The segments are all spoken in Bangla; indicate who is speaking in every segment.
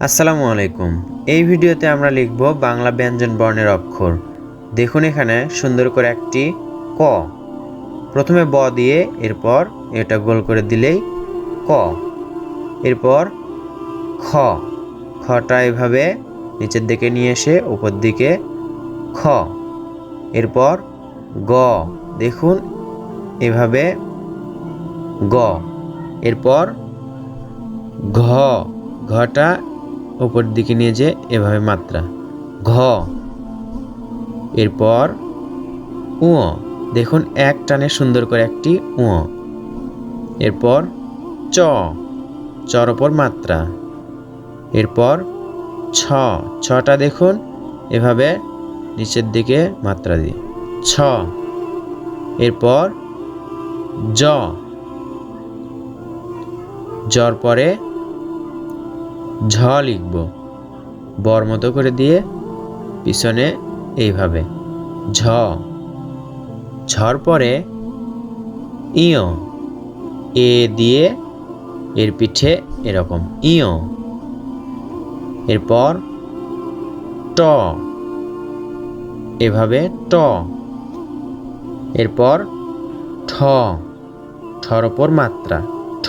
Speaker 1: আসসালামু আলাইকুম। এই ভিডিওতে আমরা লিখব বাংলা ব্যঞ্জন বর্ণের অক্ষর। দেখুন এখানে সুন্দর করে একটি ক। প্রথমে ব দিয়ে এরপর এটা গোল করে দিলেই ক। এরপর খ। খটা এভাবে নিচের দিকে নিয়ে এসে উপর দিকে খ। এরপর গ। দেখুন এভাবে গ। এরপর ঘ। ঘটা উপর দিকে নিয়ে যে এভাবে মাত্রা। ঘ। এরপর উ দেখুন, এক টানে সুন্দর করে একটি উ এরপর চ। চর ওপর মাত্রা। এরপর ছ। ছটা দেখুন, এভাবে নিচের দিকে মাত্রা দিই। ছ। এরপর জ। জর পরে ঝ লিখব। বর মতো করে দিয়ে পিছনে এইভাবে। ঝ। ঝর পরে ইয়। এ দিয়ে এর পিঠে এরকম। ইয়। এরপর ট। এভাবে ট। এরপর ঠ। ঠর ওপর মাত্রা। ঠ।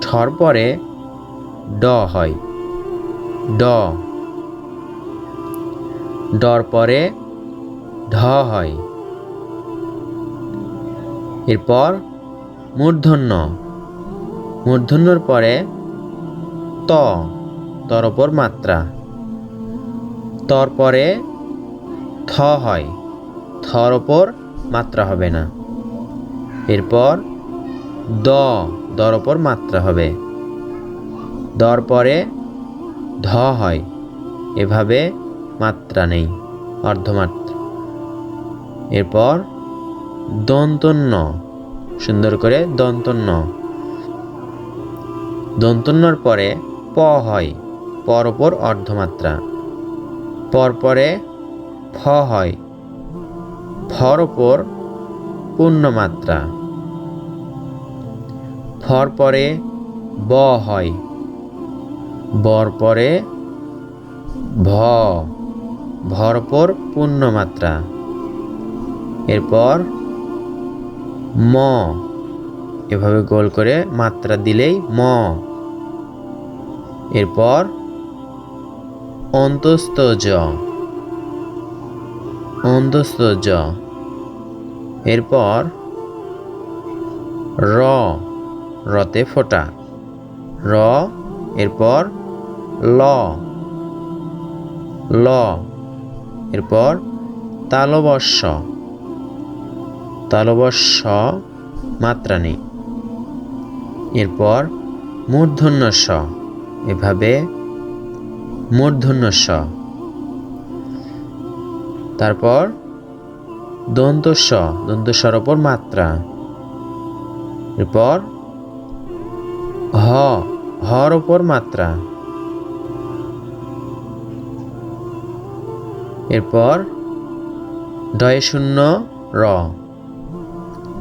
Speaker 1: ঠর পরে ড হয়। ড। ডর পরে ঢ হয়। এরপর মূর্ধন্য। মূর্ধন্যর পরে ত, তর ওপর মাত্রা। তর পরে থ হয়। থর ওপর মাত্রা হবে না। এরপর দ, দর ওপর মাত্রা হবে। দর পরে ধ হয়। এভাবে মাত্রা নেই, অর্ধমাত্রা। এরপর দন্তন্য, সুন্দর করে দন্তন্য। দন্তন্যর পরে প হয়, পর ওপর অর্ধমাত্রা। পর পরে ফ হয়, ফর ওপর পূর্ণমাত্রা। ফর পরে ব হয় বর পরে ভ ভরপর পূর্ণমাত্রা। এরপর ম, এভাবে গোল করে মাত্রা দিলেই ম। এরপর অন্তস্থ জ অন্তস্থ জ। এরপর র, রতে ফোটা। র, এরপর ল। ল। এরপর তালবস্য তালবস্য মাত্রা নেই। এরপর মূর্ধন্য স এভাবে মূর্ধন্য স তারপর দন্ত স দন্ত স্বর ওপর মাত্রা। এরপর হ। হর ওপর মাত্রা। এরপর ডয়ে শূন্য র।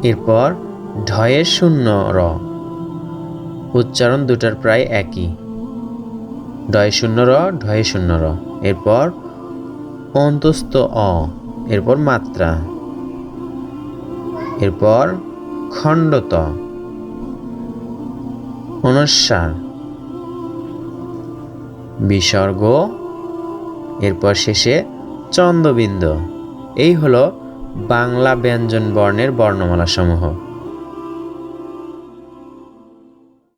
Speaker 1: এরপর ঢয়ে শূন্য র। উচ্চারণ দুটার প্রায় একই। ডয় শূন্য র ঢয়ে শূন্য র। এরপর অন্তস্থ অ। এরপর মাত্রা। এরপর খণ্ডত। অনুস্বার বিসর্গ। এরপর শেষে চন্দ্রবিন্দু। এই হলো বাংলা ব্যঞ্জন বর্ণের বর্ণমালা সমূহ